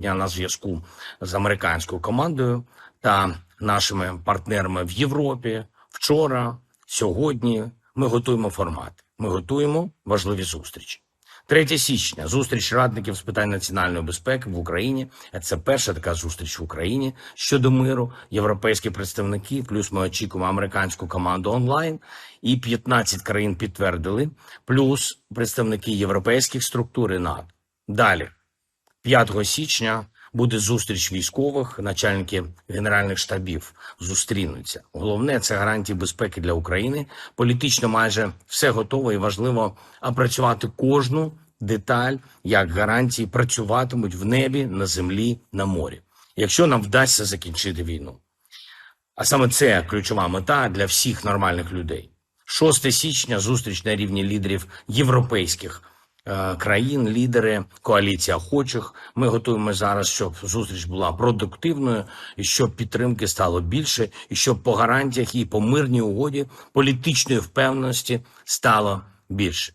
Я на зв'язку з американською командою та нашими партнерами в Європі. Вчора, сьогодні ми готуємо формат. Ми готуємо важливі зустрічі. 3 січня зустріч радників з питань національної безпеки в Україні. Це перша така зустріч в Україні щодо миру. Європейські представники, плюс ми очікуємо американську команду онлайн. І 15 країн підтвердили, плюс представники європейських структур і НАТО. Далі 5 січня буде зустріч військових, начальники генеральних штабів зустрінуться. Головне це гарантії безпеки для України. Політично майже все готово і важливо опрацювати кожну деталь, як гарантії працюватимуть в небі, на землі, на морі. Якщо нам вдасться закінчити війну. А саме це ключова мета для всіх нормальних людей. 6 січня зустріч на рівні лідерів європейських країн, лідери коаліції охочих. Ми готуємо зараз, щоб зустріч була продуктивною і щоб підтримки стало більше, і щоб по гарантіях і по мирній угоді політичної впевненості стало більше.